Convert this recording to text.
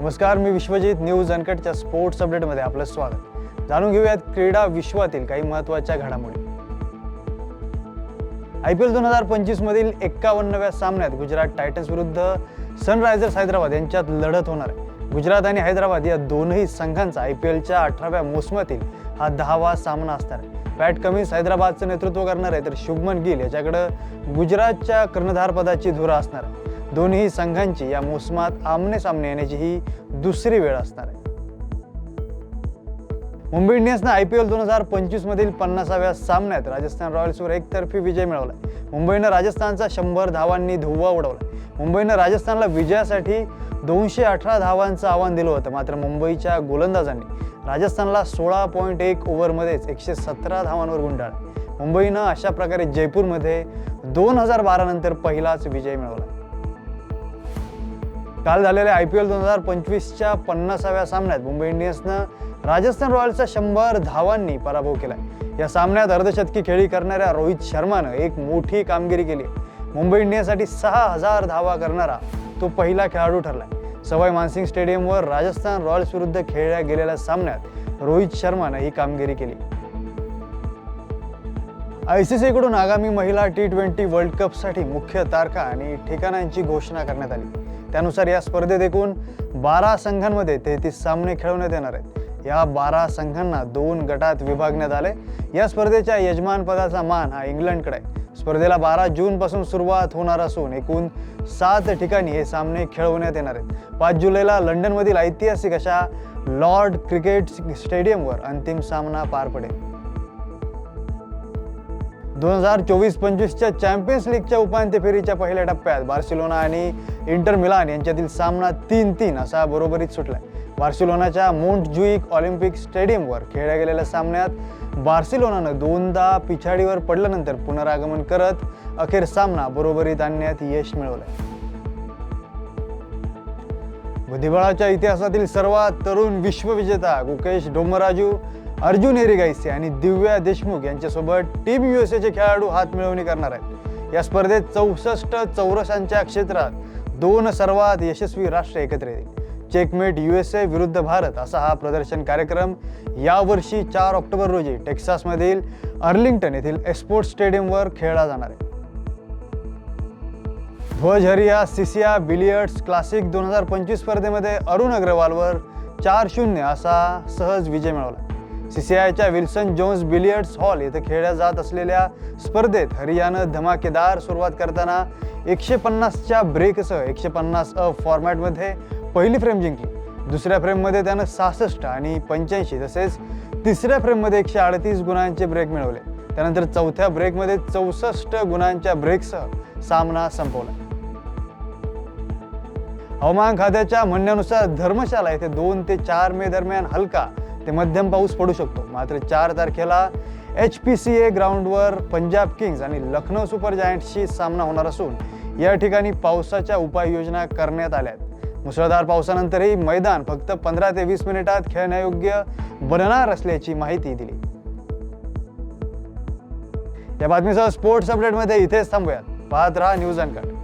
नमस्कार मी विश्वजित न्यूज अनकटच्या स्पोर्ट्स अपडेटमध्ये आपलं स्वागत. जाणून घेऊयात क्रीडा विश्वातील काही महत्त्वाच्या घडामोडी. आय पी एल दोन हजार पंचवीस मधील एक्कावन्नव्या सामन्यात गुजरात टायटन्स विरुद्ध सनरायझर्स हैदराबाद यांच्यात लढत होणार आहे. गुजरात आणि हैदराबाद या दोनही संघांचा आय पी एलच्या अठराव्या मोसमातील हा दहावा सामना असणार आहे. पॅट कमिन्स हैदराबादचं नेतृत्व करणार आहे तर शुभमन गिल याच्याकडं गुजरातच्या कर्णधारपदाची धुरा असणार आहे. दोन्ही संघांची या मोसमात आमने सामने येण्याची ही दुसरी वेळ असणार आहे. मुंबई इंडियन्सनं आय पी एल दोन हजार पंचवीसमधील पन्नासाव्या सामन्यात राजस्थान रॉयल्सवर एकतर्फी विजय मिळवला मुंबईनं राजस्थानचा शंभर धावांनी धुव्वा उडवला मुंबईनं राजस्थानला विजयासाठी दोनशे अठरा धावांचं आव्हान दिलं होतं मात्र मुंबईच्या गोलंदाजांनी राजस्थानला सोळा पॉईंट एक ओव्हरमध्येच एकशे सतरा धावांवर गुंडाळ मुंबईनं अशा प्रकारे जयपूरमध्ये दोन हजार बारानंतर पहिलाच विजय मिळवला काल झालेल्या आय पी एल दोन हजार पंचवीसच्या पन्नासाव्या सामन्यात मुंबई इंडियन्सनं राजस्थान रॉयल्सचा शंभर धावांनी पराभव केला या सामन्यात अर्धशतकी खेळी करणाऱ्या रोहित शर्मानं एक मोठी कामगिरी केली. मुंबई इंडियन्ससाठी सहा हजार धावा करणारा तो पहिला खेळाडू ठरला सवाई मानसिंग स्टेडियमवर राजस्थान रॉयल्स विरुद्ध खेळल्या गेलेल्या सामन्यात रोहित शर्मानं ही कामगिरी केली. आय सी सीकडून आगामी महिला टी ट्वेंटी वर्ल्ड कपसाठी मुख्य तारखा आणि ठिकाणांची घोषणा करण्यात आली. त्यानुसार या स्पर्धेत एकूण बारा संघांमध्ये तेहतीस सामने खेळवण्यात येणार आहेत. या बारा संघांना दोन गटात विभागण्यात आले. या स्पर्धेच्या यजमानपदाचा मान हा इंग्लंडकडे आहे. स्पर्धेला बारा जूनपासून सुरुवात होणार असून एकूण सात ठिकाणी हे सामने खेळवण्यात येणार आहेत. पाच जुलैला लंडनमधील ऐतिहासिक अशा लॉर्ड क्रिकेट स्टेडियमवर अंतिम सामना पार पडेल. दोन हजार चोवीस पंचवीसच्या चॅम्पियन्स लीगच्या उपांत्य फेरीच्या पहिल्या टप्प्यात बार्सिलोना आणि इंटर मिलान यांच्यातील सामना तीन तीन असा बरोबरीत सुटलाय. बार्सिलोनाच्या मोंट जुईक ऑलिम्पिक स्टेडियमवर खेळल्या गेलेल्या सामन्यात बार्सिलोनानं दोनदा पिछाडीवर पडल्यानंतर पुनरागमन करत अखेर सामना बरोबरीत आणण्यात यश मिळवलंय. बुद्धिबळाच्या इतिहासातील सर्वात तरुण विश्वविजेता गुकेश डोमराजू अर्जुन हेरिगाईसे आणि दिव्या देशमुख यांच्यासोबत टीम यू एस एचे खेळाडू हात मिळवणी करणार आहेत. या स्पर्धेत चौसष्ट चौरसांच्या क्षेत्रात दोन सर्वात यशस्वी राष्ट्र एकत्र येतील. चेकमेट यू एस ए विरुद्ध भारत असा हा प्रदर्शन कार्यक्रम यावर्षी चार ऑक्टोबर रोजी टेक्सासमधील अर्लिंग्टन येथील एस्पोर्ट स्टेडियमवर खेळला जाणार आहे. ध्वज हरिया सिसिया बिलियर्ड्स क्लासिक दोन हजार पंचवीस स्पर्धेमध्ये अरुण अग्रवालवर चार शून्य असा सहज विजय मिळवला. सी सी आयच्या विल्सन जोन्स बिलियर्ड्स हॉल येथे खेळल्या जात असलेल्या स्पर्धेत हरियानं धमाकेदार सुरुवात करताना एकशे पन्नासच्या ब्रेकसह एकशे पन्नास अ फॉर्मॅटमध्ये पहिली फ्रेम जिंकली. दुसऱ्या फ्रेममध्ये त्यानं सहासष्ट आणि पंच्याऐंशी तसेच तिसऱ्या फ्रेममध्ये एकशे अडतीस गुणांचे ब्रेक मिळवले. त्यानंतर चौथ्या ब्रेकमध्ये चौसष्ट गुणांच्या ब्रेकसह सामना संपवला. हवामान खात्याच्या म्हणण्यानुसार धर्मशाला येथे दोन ते चार मे दरम्यान हलका ते मध्यम पाऊस पडू शकतो. मात्र चार तारखेला एच पी सी ए ग्राउंडवर पंजाब किंग्ज आणि लखनौ सुपर जायंट्सशी सामना होणार असून या ठिकाणी पावसाच्या उपाययोजना करण्यात आल्या आहेत. मुसळधार पावसानंतरही मैदान फक्त पंधरा ते वीस मिनिटात खेळण्यायोग्य बनणार असल्याची माहिती दिली. या बातमीसह स्पोर्ट्स अपडेटमध्ये इथेच थांबूयात. पाहत राहा न्यूज अनकट.